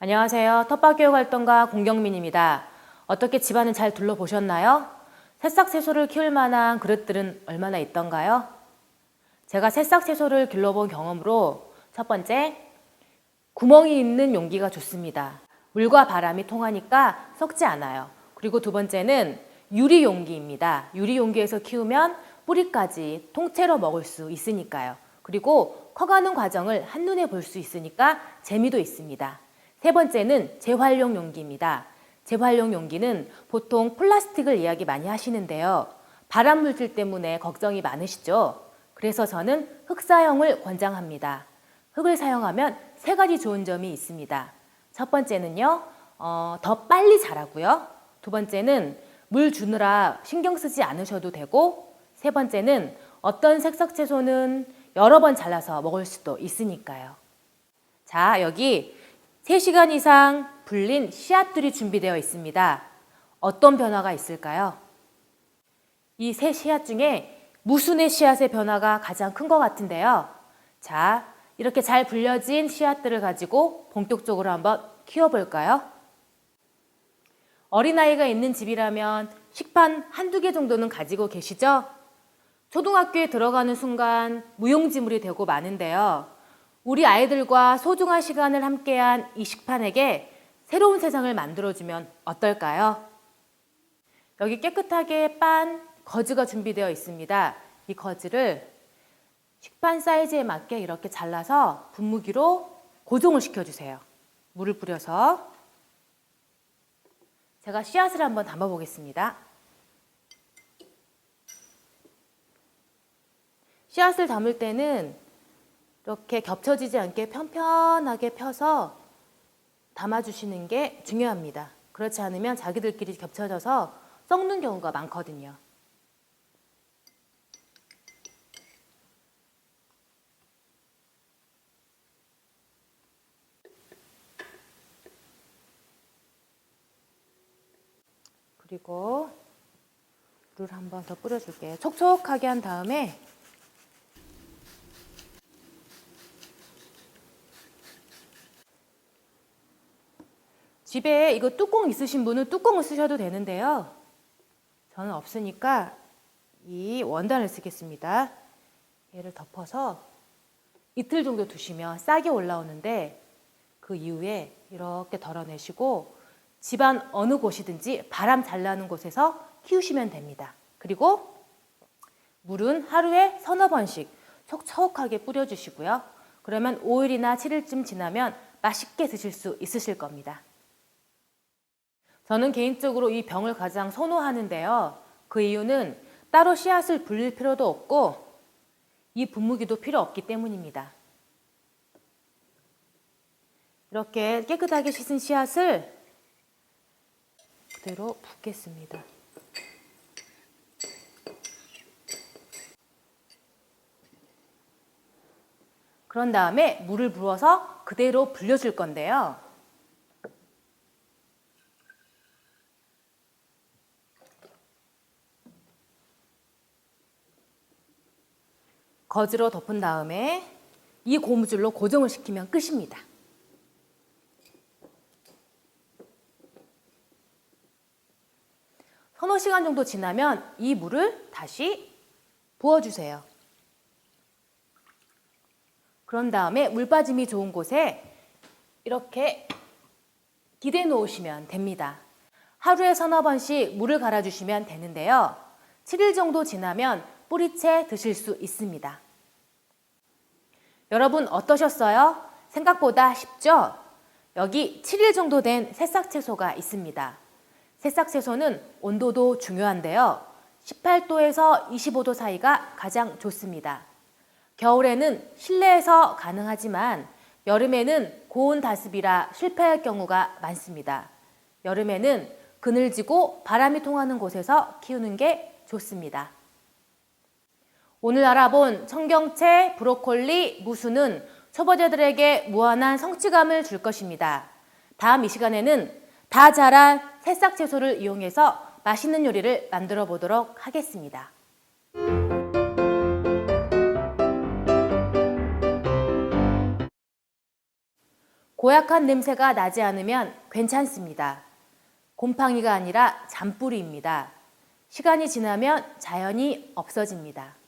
안녕하세요. 텃밭교육 활동가 공경민입니다. 어떻게 집안을 잘 둘러보셨나요? 새싹 채소를 키울 만한 그릇들은 얼마나 있던가요? 제가 새싹 채소를 길러본 경험으로 첫 번째, 구멍이 있는 용기가 좋습니다. 물과 바람이 통하니까 썩지 않아요. 그리고 두 번째는 유리 용기입니다. 유리 용기에서 키우면 뿌리까지 통째로 먹을 수 있으니까요. 그리고 커가는 과정을 한눈에 볼 수 있으니까 재미도 있습니다. 세 번째는 재활용 용기입니다. 재활용 용기는 보통 플라스틱을 이야기 많이 하시는데요. 발암 물질 때문에 걱정이 많으시죠? 그래서 저는 흑사형을 권장합니다. 흙을 사용하면 세 가지 좋은 점이 있습니다. 첫 번째는요, 어, 더 빨리 자라고요. 두 번째는 물 주느라 신경 쓰지 않으셔도 되고, 세 번째는 어떤 색석 채소는 여러 번 잘라서 먹을 수도 있으니까요. 자, 여기 3시간 이상 불린 씨앗들이 준비되어 있습니다. 어떤 변화가 있을까요? 이 세 씨앗 중에 무순의 씨앗의 변화가 가장 큰 것 같은데요. 자, 이렇게 잘 불려진 씨앗들을 가지고 본격적으로 한번 키워볼까요? 어린아이가 있는 집이라면 식판 한두 개 정도는 가지고 계시죠? 초등학교에 들어가는 순간 무용지물이 되고 마는데요. 우리 아이들과 소중한 시간을 함께한 이 식판에게 새로운 세상을 만들어주면 어떨까요? 여기 깨끗하게 빤 거즈가 준비되어 있습니다. 이 거즈를 식판 사이즈에 맞게 이렇게 잘라서 분무기로 고정을 시켜주세요. 물을 뿌려서 제가 씨앗을 한번 담아 보겠습니다. 씨앗을 담을 때는 이렇게 겹쳐지지 않게 편편하게 펴서 담아주시는 게 중요합니다. 그렇지 않으면 자기들끼리 겹쳐져서 썩는 경우가 많거든요. 그리고 물을 한번 더 뿌려줄게요. 촉촉하게 한 다음에 집에 이거 뚜껑 있으신 분은 뚜껑을 쓰셔도 되는데요. 저는 없으니까 이 원단을 쓰겠습니다. 얘를 덮어서 이틀 정도 두시면 싹이 올라오는데 그 이후에 이렇게 덜어내시고 집안 어느 곳이든지 바람 잘 나는 곳에서 키우시면 됩니다. 그리고 물은 하루에 서너 번씩 촉촉하게 뿌려주시고요. 그러면 5일이나 7일쯤 지나면 맛있게 드실 수 있으실 겁니다. 저는 개인적으로 이 병을 가장 선호하는데요. 그 이유는 따로 씨앗을 불릴 필요도 없고 이 분무기도 필요 없기 때문입니다. 이렇게 깨끗하게 씻은 씨앗을 그대로 붓겠습니다. 그런 다음에 물을 부어서 그대로 불려줄 건데요. 거즈로 덮은 다음에 이 고무줄로 고정을 시키면 끝입니다. 서너 시간 정도 지나면 이 물을 다시 부어주세요. 그런 다음에 물 빠짐이 좋은 곳에 이렇게 기대 놓으시면 됩니다. 하루에 서너 번씩 물을 갈아주시면 되는데요. 7일 정도 지나면 뿌리채 드실 수 있습니다. 여러분 어떠셨어요? 생각보다 쉽죠? 여기 7일 정도 된 새싹 채소가 있습니다. 새싹 채소는 온도도 중요한데요. 18도에서 25도 사이가 가장 좋습니다. 겨울에는 실내에서 가능하지만 여름에는 고온 다습이라 실패할 경우가 많습니다. 여름에는 그늘지고 바람이 통하는 곳에서 키우는 게 좋습니다. 오늘 알아본 청경채, 브로콜리, 무수는 초보자들에게 무한한 성취감을 줄 것입니다. 다음 이 시간에는 다 자란 새싹 채소를 이용해서 맛있는 요리를 만들어 보도록 하겠습니다. 고약한 냄새가 나지 않으면 괜찮습니다. 곰팡이가 아니라 잔뿌리입니다. 시간이 지나면 자연히 없어집니다.